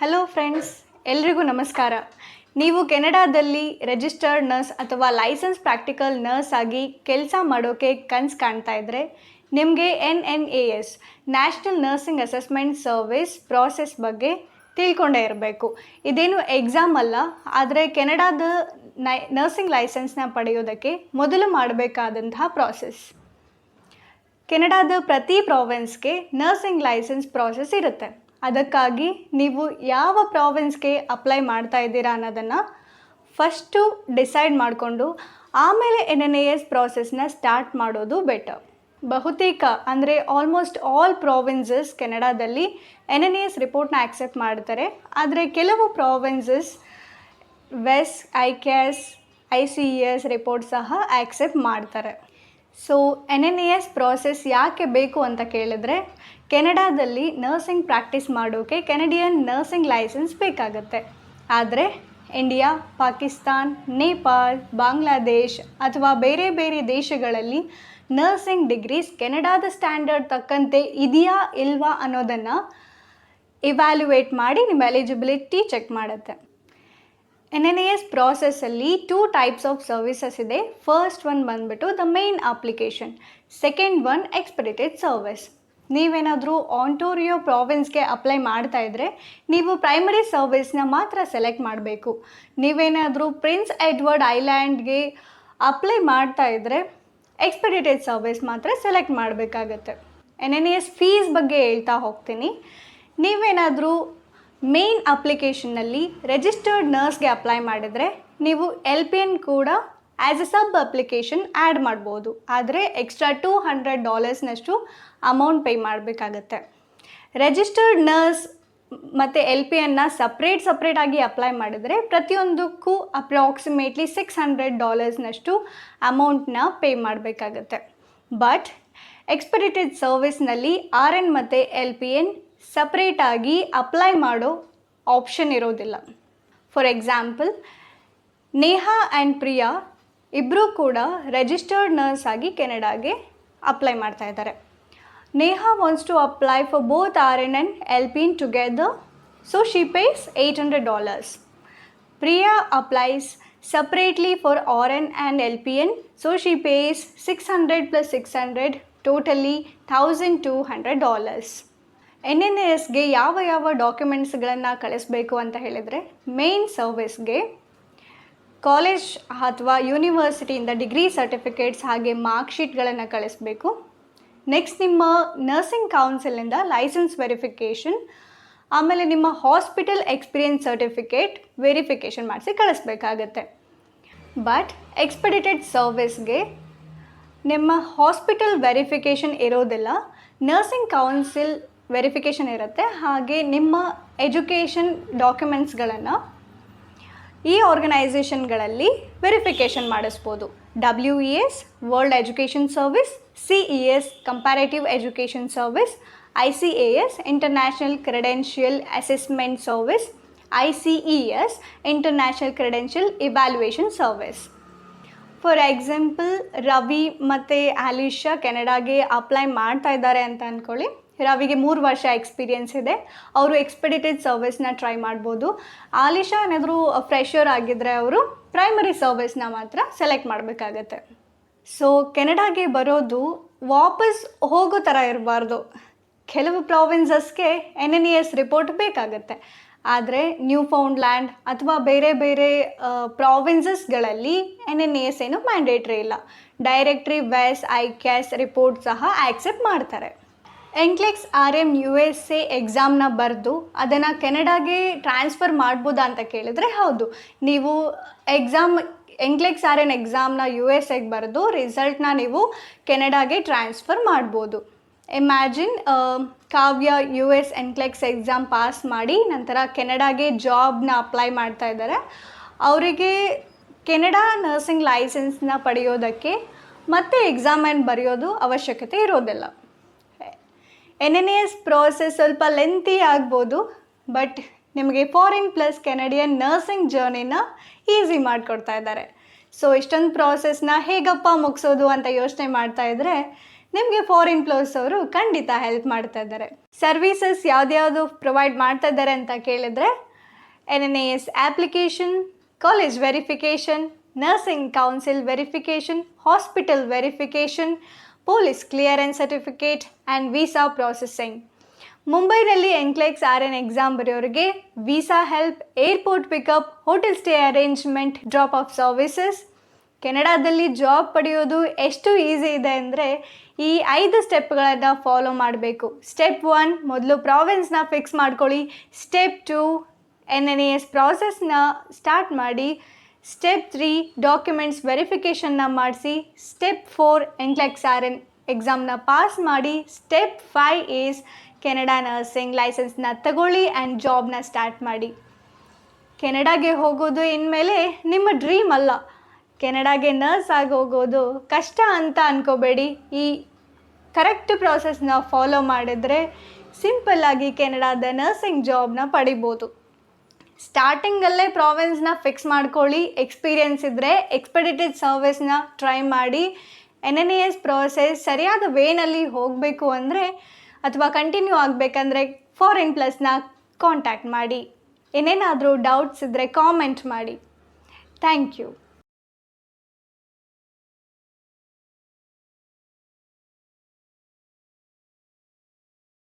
Hello friends ಎಲ್ರಿಗೂ ನಮಸ್ಕಾರ. ನೀವು ಕೆನಡಾದಲ್ಲಿ ರಿಜಿಸ್ಟರ್ಡ್ ನರ್ಸ್ ಅಥವಾ ಲೈಸೆನ್ಸ್ ಪ್ರಾಕ್ಟಿಕಲ್ ನರ್ಸ್ ಆಗಿ ಕೆಲಸ ಮಾಡೋಕೆ ಕನ್ಸು ಕಾಣ್ತಾ ಇದ್ದರೆ ನಿಮಗೆ N N A S national nursing assessment service process ಬಗ್ಗೆ ತಿಳ್ಕೊಂಡೇ ಇರಬೇಕು. ಇದೇನು ಎಕ್ಸಾಮ್ ಅಲ್ಲ, ಆದರೆ ಕೆನಡಾದ ನೈ ನರ್ಸಿಂಗ್ ಲೈಸೆನ್ಸ್ನ ಪಡೆಯೋದಕ್ಕೆ ಮೊದಲು ಮಾಡಬೇಕಾದಂತಹ ಪ್ರಾಸೆಸ್ ಕೆನಡಾದ ಪ್ರತಿ ಪ್ರಾವಿನ್ಸ್ಗೆ ನರ್ಸಿಂಗ್ ಲೈಸೆನ್ಸ್ ಪ್ರಾಸೆಸ್ ಇರುತ್ತೆ. ಅದಕ್ಕಾಗಿ ನೀವು ಯಾವ ಪ್ರಾವಿನ್ಸ್ಗೆ ಅಪ್ಲೈ ಮಾಡ್ತಾ ಇದ್ದೀರಾ ಅನ್ನೋದನ್ನು ಫಸ್ಟು ಡಿಸೈಡ್ ಮಾಡಿಕೊಂಡು ಆಮೇಲೆ ಎನ್ ಎನ್ ಎ ಎಸ್ ಪ್ರಾಸೆಸ್ನ ಸ್ಟಾರ್ಟ್ ಮಾಡೋದು ಬೆಟರ್. ಬಹುತೇಕ ಅಂದರೆ ಆಲ್ಮೋಸ್ಟ್ ಆಲ್ ಪ್ರಾವಿನ್ಸಸ್ ಕೆನಡಾದಲ್ಲಿ ಎನ್ ಎನ್ ಎ ಎಸ್ ರಿಪೋರ್ಟ್ನ ಆಕ್ಸೆಪ್ಟ್ ಮಾಡ್ತಾರೆ. ಆದರೆ ಕೆಲವು provinces ವೆಸ್, I CAS I C E S report ಸಹ ಆಕ್ಸೆಪ್ಟ್ ಮಾಡ್ತಾರೆ. So N N E S process ಯಾಕೆ ಬೇಕು ಅಂತ ಕೇಳಿದ್ರೆ, ಕೆನಡಾದಲ್ಲಿ ನರ್ಸಿಂಗ್ ಪ್ರಾಕ್ಟೀಸ್ ಮಾಡೋಕ್ಕೆ ಕೆನಡಿಯನ್ ನರ್ಸಿಂಗ್ ಲೈಸೆನ್ಸ್ ಬೇಕಾಗುತ್ತೆ. ಆದರೆ ಇಂಡಿಯಾ ಪಾಕಿಸ್ತಾನ್ ನೇಪಾಳ್ ಬಾಂಗ್ಲಾದೇಶ್ ಅಥವಾ ಬೇರೆ ಬೇರೆ ದೇಶಗಳಲ್ಲಿ ನರ್ಸಿಂಗ್ ಡಿಗ್ರೀಸ್ ಕೆನಡಾದ ಸ್ಟ್ಯಾಂಡರ್ಡ್ ತಕ್ಕಂತೆ ಇದೆಯಾ ಇಲ್ವಾ ಅನ್ನೋದನ್ನು ಇವ್ಯಾಲ್ಯುವೇಟ್ ಮಾಡಿ ನಿಮ್ಮ ಎಲಿಜಿಬಿಲಿಟಿ ಚೆಕ್ ಮಾಡುತ್ತೆ. ಎನ್ ಎನ್ ಎ ಎಸ್ ಪ್ರಾಸೆಸ್ಸಲ್ಲಿ ಟೂ ಟೈಪ್ಸ್ ಆಫ್ ಸರ್ವಿಸಸ್ ಇದೆ. ಫಸ್ಟ್ ಒನ್ ಬಂದ್ಬಿಟ್ಟು the main application second one expected service ನೀವೇನಾದರೂ ಆಂಟೋರಿಯೋ ಪ್ರಾವಿನ್ಸ್ಗೆ ಅಪ್ಲೈ ಮಾಡ್ತಾ ಇದ್ದರೆ ನೀವು ಪ್ರೈಮರಿ ಸರ್ವಿಸ್ನ ಮಾತ್ರ ಸೆಲೆಕ್ಟ್ ಮಾಡಬೇಕು. ನೀವೇನಾದರೂ ಪ್ರಿನ್ಸ್ ಎಡ್ವರ್ಡ್ ಐಲ್ಯಾಂಡ್ಗೆ ಅಪ್ಲೈ ಮಾಡ್ತಾ ಇದ್ದರೆ ಎಕ್ಸ್ಪೆಡಿಟೆಡ್ ಸರ್ವಿಸ್ ಮಾತ್ರ ಸೆಲೆಕ್ಟ್ ಮಾಡಬೇಕಾಗತ್ತೆ. ಎನ್ ಎನ್ ಎಸ್ ಫೀಸ್ ಬಗ್ಗೆ ಹೇಳ್ತಾ ಹೋಗ್ತೀನಿ. ನೀವೇನಾದರೂ ಮೇನ್ ಅಪ್ಲಿಕೇಶನ್ನಲ್ಲಿ ರಿಜಿಸ್ಟರ್ಡ್ ನರ್ಸ್ಗೆ ಅಪ್ಲೈ ಮಾಡಿದರೆ ನೀವು ಎಲ್ ಪಿ ಎನ್ ಕೂಡ as a sub application add ಮಾಡ್ಬೋದು. ಆದರೆ ಎಕ್ಸ್ಟ್ರಾ ಟೂ ಹಂಡ್ರೆಡ್ ಡಾಲರ್ಸ್ನಷ್ಟು ಅಮೌಂಟ್ ಪೇ ಮಾಡಬೇಕಾಗತ್ತೆ. ರಿಜಿಸ್ಟರ್ಡ್ ನರ್ಸ್ ಮತ್ತು ಎಲ್ ಪಿ ಎನ್ನ ಸಪ್ರೇಟ್ ಸಪ್ರೇಟಾಗಿ ಅಪ್ಲೈ ಮಾಡಿದರೆ ಪ್ರತಿಯೊಂದಕ್ಕೂ ಅಪ್ರಾಕ್ಸಿಮೇಟ್ಲಿ ಸಿಕ್ಸ್ ಹಂಡ್ರೆಡ್ ಡಾಲರ್ಸ್ನಷ್ಟು ಅಮೌಂಟ್ನ ಪೇ ಮಾಡಬೇಕಾಗತ್ತೆ. ಬಟ್ ಎಕ್ಸ್ಪೆಡಿಟೆಡ್ ಸರ್ವಿಸ್ನಲ್ಲಿ ಆರ್ ಎನ್ ಮತ್ತು ಎಲ್ ಪಿ ಎನ್ ಸಪ್ರೇಟಾಗಿ ಅಪ್ಲೈ ಮಾಡೋ ಆಪ್ಷನ್ ಇರೋದಿಲ್ಲ. For example Neha and Priya ಇಬ್ಬರೂ ಕೂಡ ರೆಜಿಸ್ಟರ್ಡ್ ನರ್ಸ್ ಆಗಿ ಕೆನಡಾಗೆ ಅಪ್ಲೈ ಮಾಡ್ತಾ ಇದ್ದಾರೆ. Neha wants to apply for both R N and L P N together so she pays eight hundred dollars Priya applies separately for RN and LPN, so she pays 600 plus 600, totally 1200 dollars. N N ಎಸ್ಗೆ ಯಾವ ಯಾವ ಡಾಕ್ಯುಮೆಂಟ್ಸ್ಗಳನ್ನು ಕಳಿಸ್ಬೇಕು ಅಂತ ಹೇಳಿದರೆ main ಸರ್ವಿಸ್ಗೆ college ಅಥವಾ ಯೂನಿವರ್ಸಿಟಿಯಿಂದ degree certificates ಹಾಗೆ ಮಾರ್ಕ್ ಶೀಟ್ಗಳನ್ನು ಕಳಿಸ್ಬೇಕು. ನೆಕ್ಸ್ಟ್ ನಿಮ್ಮ ನರ್ಸಿಂಗ್ ಕೌನ್ಸಿಲಿಂದ ಲೈಸೆನ್ಸ್ ವೆರಿಫಿಕೇಷನ್ ಆಮೇಲೆ ನಿಮ್ಮ ಹಾಸ್ಪಿಟಲ್ ಎಕ್ಸ್ಪೀರಿಯನ್ಸ್ ಸರ್ಟಿಫಿಕೇಟ್ ವೆರಿಫಿಕೇಷನ್ ಮಾಡಿಸಿ ಕಳಿಸ್ಬೇಕಾಗತ್ತೆ. ಬಟ್ ಎಕ್ಸ್ಪೆಡಿಟೆಡ್ ಸರ್ವಿಸ್ಗೆ ನಿಮ್ಮ ಹಾಸ್ಪಿಟಲ್ ವೆರಿಫಿಕೇಷನ್ ಇರೋದಿಲ್ಲ. ನರ್ಸಿಂಗ್ ಕೌನ್ಸಿಲ್ ವೆರಿಫಿಕೇಷನ್ ಇರುತ್ತೆ. ಹಾಗೆ ನಿಮ್ಮ ಎಜುಕೇಷನ್ ಡಾಕ್ಯುಮೆಂಟ್ಸ್ಗಳನ್ನು ಈ ಆರ್ಗನೈಸೇಷನ್ಗಳಲ್ಲಿ ವೆರಿಫಿಕೇಷನ್ ಮಾಡಿಸ್ಬೋದು. W E S world education service C E S comparative education service I C A S international credential assessment service I C E S international credential evaluation service for example Ravi ಮತ್ತು Alisha ಕೆನಡಾಗೆ apply ಮಾಡ್ತಾ ಇದ್ದಾರೆ ಅಂತ ಅಂದ್ಕೊಳ್ಳಿ ರವಿಗೆ ಮೂರು ವರ್ಷ experience ಇದೆ. ಅವರು ಎಕ್ಸ್ಪೆಡಿಟೆಡ್ ಸರ್ವಿಸ್ನ ಟ್ರೈ ಮಾಡ್ಬೋದು. ಆಲಿಶಾ ಏನಾದರೂ ಫ್ರೆಶರ್ ಆಗಿದ್ದರೆ ಅವರು ಪ್ರೈಮರಿ ಸರ್ವಿಸ್ನ ಮಾತ್ರ ಸೆಲೆಕ್ಟ್ ಮಾಡಬೇಕಾಗತ್ತೆ. ಸೊ ಕೆನಡಾಗೆ ಬರೋದು ವಾಪಸ್ ಹೋಗೋ ಥರ ಇರಬಾರ್ದು. ಕೆಲವು ಪ್ರಾವಿನ್ಸಸ್ಗೆ N N E S report ಬೇಕಾಗತ್ತೆ. ಆದರೆ ನ್ಯೂ ಫೌಂಡ್ ಲ್ಯಾಂಡ್ ಅಥವಾ ಬೇರೆ ಬೇರೆ ಪ್ರಾವಿನ್ಸಸ್ಗಳಲ್ಲಿ ಎನ್ ಎನ್ ಇ ಎಸ್ ಏನು ಮ್ಯಾಂಡೇಟ್ರಿ ಇಲ್ಲ. ಡೈರೆಕ್ಟ್ರಿ ವೆಸ್ ಐ ಕ್ಯಾಸ್ ರಿಪೋರ್ಟ್ ಸಹ ಆಕ್ಸೆಪ್ಟ್ ಮಾಡ್ತಾರೆ. NCLEX R M U S A ಎಕ್ಸಾಮ್ನ ಬರೆದು ಅದನ್ನು ಕೆನಡಾಗೆ ಟ್ರಾನ್ಸ್ಫರ್ ಮಾಡ್ಬೋದಾ ಅಂತ ಕೇಳಿದರೆ ಹೌದು. ನೀವು ಎಕ್ಸಾಮ್, ಎನ್ಕ್ಲೆಕ್ಸ್ ಆರ್ ಎನ್ ಎಕ್ಸಾಮ್ನ ಯು ಎಸ್ ಎಗೆ ಬರೆದು ರಿಸಲ್ಟ್ನ ನೀವು ಕೆನಡಾಗೆ ಟ್ರಾನ್ಸ್ಫರ್ ಮಾಡ್ಬೋದು. Imagine Kavya U S NCLEX exam pass ಮಾಡಿ ನಂತರ ಕೆನಡಾಗೆ ಜಾಬ್ನ ಅಪ್ಲೈ ಮಾಡ್ತಾ ಇದ್ದಾರೆ. ಅವರಿಗೆ ಕೆನಡಾ ನರ್ಸಿಂಗ್ ಲೈಸೆನ್ಸ್ನ ಪಡೆಯೋದಕ್ಕೆ ಮತ್ತೆ ಎಕ್ಸಾಮನ್ನು ಬರೆಯೋದು ಅವಶ್ಯಕತೆ ಇರೋದಿಲ್ಲ. N N A S process ಸ್ವಲ್ಪ ಲೆಂತಿ ಆಗ್ಬೋದು ಬಟ್ ನಿಮಗೆ ಫಾರಿನ್ ಪ್ಲಸ್ ಕೆನಡಿಯನ್ ನರ್ಸಿಂಗ್ ಜರ್ನಿನ ಈಸಿ ಮಾಡಿಕೊಡ್ತಾ ಇದ್ದಾರೆ. ಸೊ ಇಷ್ಟೊಂದು ಪ್ರಾಸೆಸ್ನ ಹೇಗಪ್ಪ ಮುಗಿಸೋದು ಅಂತ ಯೋಚನೆ ಮಾಡ್ತಾ ಇದ್ದರೆ ನಿಮಗೆ ಫಾರಿನ್ ಪ್ಲಸ್ ಅವರು ಖಂಡಿತ ಹೆಲ್ಪ್ ಮಾಡ್ತಾ ಇದ್ದಾರೆ. ಸರ್ವೀಸಸ್ ಯಾವ್ದ್ಯಾವುದು ಪ್ರೊವೈಡ್ ಮಾಡ್ತಾ ಇದ್ದಾರೆ ಅಂತ ಕೇಳಿದ್ರೆ N N A S application college verification nursing council verification hospital verification police clearance certificate and visa processing. ಮುಂಬೈನಲ್ಲಿ NCLEX R N exam ಬರೆಯೋರಿಗೆ visa help, airport pickup, hotel stay arrangement, drop off services. ಕೆನಡಾದಲ್ಲಿ job ಪಡೆಯೋದು ಎಷ್ಟು easy ಇದೆ ಅಂದರೆ ಈ ಐದು ಸ್ಟೆಪ್ಗಳನ್ನು follow ಮಾಡಬೇಕು. Step one, ಮೊದಲು ಪ್ರಾವಿನ್ಸ್ನ ಫಿಕ್ಸ್ ಮಾಡ್ಕೊಳ್ಳಿ. Step two, N N A S ಪ್ರಾಸೆಸ್ನ start ಮಾಡಿ. ಸ್ಟೆಪ್ ತ್ರೀ ಡಾಕ್ಯುಮೆಂಟ್ಸ್ ವೆರಿಫಿಕೇಷನ್ನ ಮಾಡಿಸಿ. Step four NCLEX R N ಎಕ್ಸಾಮ್ನ pass ಮಾಡಿ. Step five is Canada nursing ಲೈಸೆನ್ಸ್ನ ತಗೊಳ್ಳಿ ಆ್ಯಂಡ್ ಜಾಬ್ನ ಸ್ಟಾರ್ಟ್ ಮಾಡಿ. ಕೆನಡಾಗೆ ಹೋಗೋದು ಇನ್ಮೇಲೆ ನಿಮ್ಮ ಡ್ರೀಮ್ ಅಲ್ಲ. ಕೆನಡಾಗೆ ನರ್ಸ್ ಆಗಿ ಹೋಗೋದು ಕಷ್ಟ ಅಂತ ಅನ್ಕೋಬೇಡಿ. ಈ ಕರೆಕ್ಟ್ ಪ್ರಾಸೆಸ್ನ ಫಾಲೋ ಮಾಡಿದ್ರೆ ಸಿಂಪಲ್ಲಾಗಿ ಕೆನಡಾದ ನರ್ಸಿಂಗ್ ಜಾಬ್ನ ಪಡಿಬೋದು. ಸ್ಟಾರ್ಟಿಂಗಲ್ಲೇ ಪ್ರಾವಿನ್ಸ್ನ ಫಿಕ್ಸ್ ಮಾಡ್ಕೊಳ್ಳಿ. ಎಕ್ಸ್ಪೀರಿಯನ್ಸ್ ಇದ್ದರೆ ಎಕ್ಸ್ಪೆಡಿಟೆಡ್ ಸರ್ವಿಸ್ನ ಟ್ರೈ ಮಾಡಿ. N N A S process ಸರಿಯಾದ ವೇನಲ್ಲಿ ಹೋಗಬೇಕು ಅಂದರೆ ಅಥವಾ ಕಂಟಿನ್ಯೂ ಆಗಬೇಕಂದ್ರೆ ಫಾರಿನ್ ಪ್ಲಸ್ನ ಕಾಂಟ್ಯಾಕ್ಟ್ ಮಾಡಿ. ಏನೇನಾದರೂ ಡೌಟ್ಸ್ ಇದ್ದರೆ ಕಾಮೆಂಟ್ ಮಾಡಿ. Thank you.